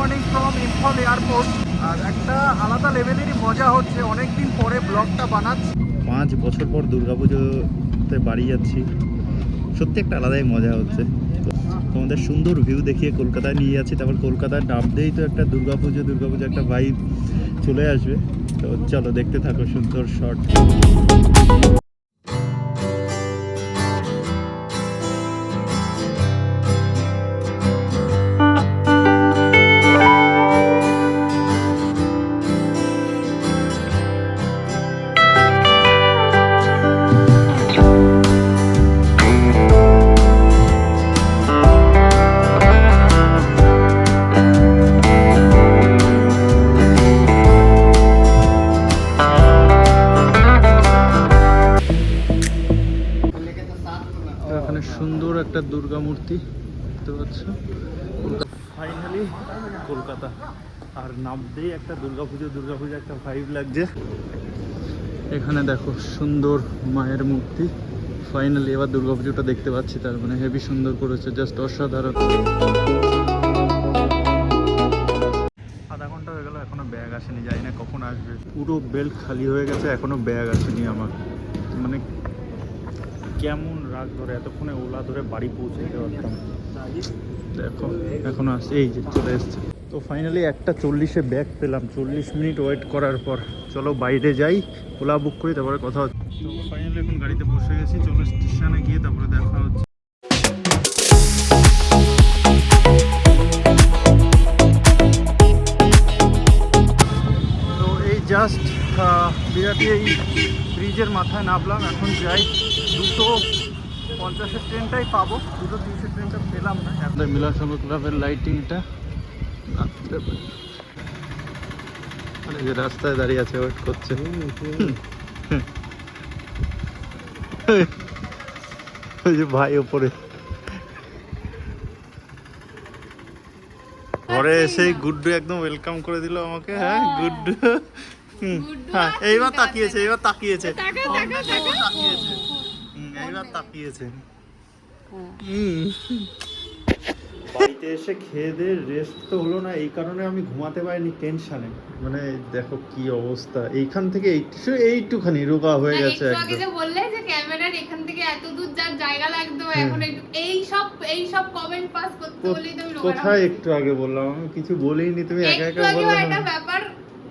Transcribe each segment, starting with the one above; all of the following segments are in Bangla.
মর্নিং ফ্রম ইম্ফল এয়ারপোর্ট আর একটা আলাদা লেভেলেরই মজা হচ্ছে অনেক দিন পরে ব্লগটা বানাচ্ছি। পাঁচ বছর পর দুর্গাপুজোতে বাড়ি যাচ্ছি। সত্যি একটা আলাদাই মজা হচ্ছে। তোমাদের সুন্দর ভিউ দেখিয়ে কলকাতায় নিয়ে যাচ্ছি, তারপর কলকাতায় নামতেই তো একটা দুর্গাপুজো দুর্গাপুজো একটা ভাইব চলে আসবে। তো চলো দেখতে থাকো সুন্দর শট একটা দুর্গা মূর্তি দেখতে পাচ্ছ। ফাইনালি কলকাতা। আর নামতেই একটা দুর্গাপুজো দুর্গাপুজো একটা ভাইব লাগছে। এখানে দেখো, সুন্দর মায়ের মূর্তি। ফাইনালি এবার দুর্গাপুজোটা দেখতে পাচ্ছি তার মানে হেভি সুন্দর করেছে জাস্ট অসাধারণ। আধা ঘণ্টা হয়ে ব্যাগ আসেনি, জানি না কখন আসবে। পুরো বেল্ট খালি হয়ে গেছে, এখনও ব্যাগ আসেনি আমার। মানে কেমন রাগ ধরে এতক্ষণে ওলা ধরে বাড়ি পৌঁছে যেতে পারতাম দেখো, এখন আসছে এই যে চলে এসছে। তো ফাইনালি একটা চল্লিশে ব্যাগ পেলাম, চল্লিশ মিনিট ওয়েট করার পর। চলো বাইরে যাই, ওলা বুক করি, তারপরে কথা হচ্ছে। তো ফাইনালি এখন গাড়িতে বসে গেছি, চলো স্টেশনে গিয়ে তারপরে দেখা হচ্ছে। তো এই জাস্ট বিরাটি এই ব্রিজের মাথায় নামলাম এখন যাই দুটো পঞ্চাশের ট্রেনটাই পাবো দুটো তিরিশের ট্রেনটা পেলাম না। আপনার মিলন ক্লাবের লাইটিংটা মানে যে রাস্তায় দাঁড়িয়ে আছে ওয়েট করছে। ওই যে ভাই ওপরে ঘরে এসেই গুড্ডু একদম ওয়েলকাম করে দিল আমাকে হ্যাঁ হুম, গুড্ডু। হ্যাঁ এইবার তাকিয়েছে। এইবার তাকিয়েছে। তাকিয়েছে হুম, এইবার তাকিয়েছে হ্যাঁ। হুম। বাড়িতে এসে খেয়ে দিয়ে রেস্ট তো হলো না এই কারণে আমি ঘুমাতে পারিনি টেনশনে মানে দেখো কি অবস্থা এইখান থেকে এইটু এইটুখানি রোগা হয়ে গেছে একটু আগে একদম যে বললে যে ক্যামেরার এখান থেকে এত দূর যার জায়গা লাগতো এখন এই সব এই সব কমেন্ট পাস করতে বলেই তুমি কোথায় একটু আগে বললাম আমি কিছু বলিনি তুমি একা একা বললে একটা না। ব্যাপার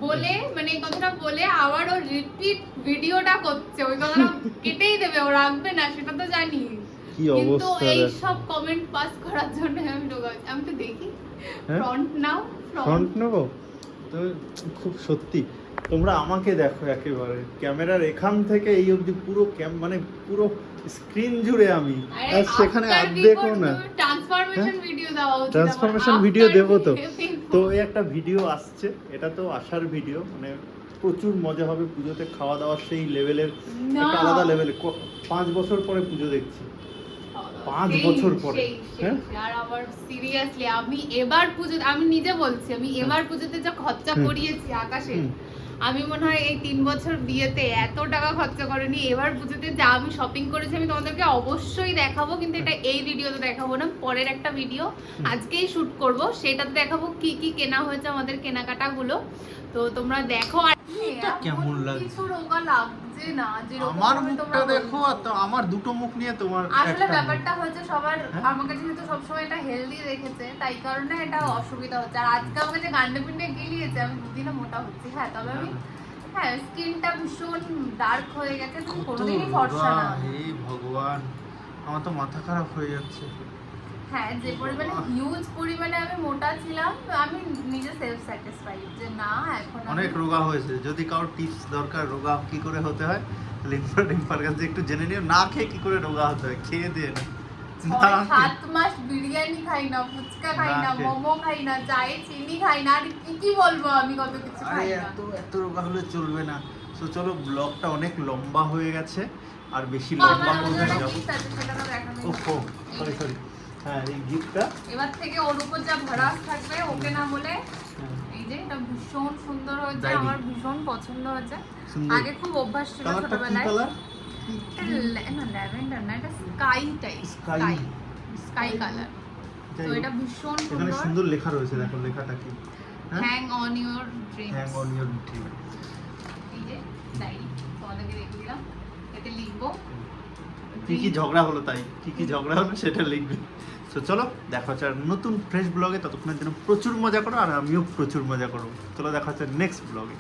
বলে মানে এই কথাটা বলে আবার ও রিপিট ভিডিওটা করছে। ওই কথাটা কেটেই দেবে ও রাখবে না সেটা তো জানি। কি কিন্তু অবস্থা এই সব কমেন্ট পাস করার জন্য আমি ঢোকা আমি তো দেখি? ফ্রন্ট নাও ফ্রন্ট নেব? তো খুব সত্যি তোমরা আমাকে দেখো একেবারে। ক্যামেরার এখান থেকে এই অবধি পুরো ক্যাম মানে পুরো স্ক্রিন জুড়ে আমি। আর সেখানে অর্ধেকও না। ট্রান্সফরমেশন হ্যাঁ? ভিডিও উচিত ট্রান্সফরমেশন ভিডিও দেবো তো। তো এই একটা ভিডিও আসছে এটা তো আসার ভিডিও মানে প্রচুর মজা হবে পুজোতে খাওয়া দাওয়া সেই লেভেলের একটা আলাদা লেভেলে পাঁচ বছর পরে পুজো দেখছি পাঁচ বছর পরে, সেই। হ্যাঁ? আর সিরিয়াসলি আমি এবার পুজো আমি নিজে বলছি আমি এবার পুজোতে যা খরচা। করিয়েছি আকাশে। আমি মনে হয় এই তিন বছর বিয়েতে এত টাকা খরচা করেনি। এবার পুজোতে যা আমি শপিং করেছি আমি তোমাদেরকে অবশ্যই দেখাবো কিন্তু এটা এই ভিডিওতে দেখাবো না পরের একটা ভিডিও আজকেই শ্যুট করব। সেটাতে দেখাবো কি কি কেনা হয়েছে আমাদের কেনাকাটাগুলো। তো তোমরা দেখো আর এটা কেমন লাগছে? কিছু রোগা না আমার মুখটা দেখো আর আমার দুটো মুখ নিয়ে তোমার আসলে ব্যাপারটা হচ্ছে সবার হ্যাঁ? আমাকে যেহেতু সবসময় এটা হেলদি রেখেছে তাই কারণে এটা অসুবিধা হচ্ছে। আর আজকে আমাকে যে গান্ডে পিন্ডে গিলিয়েছে আমি দুদিনে মোটা হচ্ছি। হ্যাঁ তবে আমি হ্যাঁ। স্কিনটা ভীষণ ডার্ক হয়ে গেছে তুমি কোনোদিনই ফর্সা না। হে ভগবান আমার তো মাথা খারাপ হয়ে যাচ্ছে। হ্যাঁ যে পরিমাণে হিউজ পরিমাণে আমি মোটা ছিলাম আমি নিজে সেলফ স্যাটিসফাইড যে না এখন অনেক রোগা হয়েছে। যদি কারোর টিপস দরকার রোগা কি করে হতে হয়? ইনফার ইনফার কাছে একটু জেনে নিও। না খেয়ে কি করে রোগা হতে হয়? খেয়ে দিয়ে না সাত মাস বিরিয়ানি খাই না ফুচকা খাই না না মোমো খাই না চায়ে চিনি খাই না আর কি কি বলব আমি কত কিছু খাই না। এত এত রোগা হলে চলবে না। তো চলো ব্লগটা অনেক লম্বা হয়ে গেছে আর বেশি লম্বা তো দেখানো ওহো সরি সরি হ্যাঁ এই গিফটটা। এবার থেকে ওর উপর যা ভরাস থাকবে ওকে না বলে এই যে এটা ভীষণ সুন্দর হয়েছে আমার ভীষণ পছন্দ হয়েছে। আগে খুব অভ্যাস ছিল ছোটবেলায়। কালার না ল্যাভেন্ডার না এটা sky type Sky. Sky. Colour তো এটা ভীষণ এখানে সুন্দর। সুন্দর লেখা রয়েছে দেখো লেখাটা কি। হ্যাঁ? Hang on your dreams hang on your dream এই যে ডায়েরি তোমাদেরকে রেখে দিলাম। এতে লিখব। কি কি ঝগড়া হলো তাই? কি কি ঝগড়া হলো সেটা লিখবে। তো চলো, দেখা হচ্ছে আর নতুন ফ্রেশ ব্লগে ততক্ষণের জন্য প্রচুর মজা করো আর আমিও প্রচুর মজা করব। চলো, দেখা হচ্ছে নেক্সট ব্লগে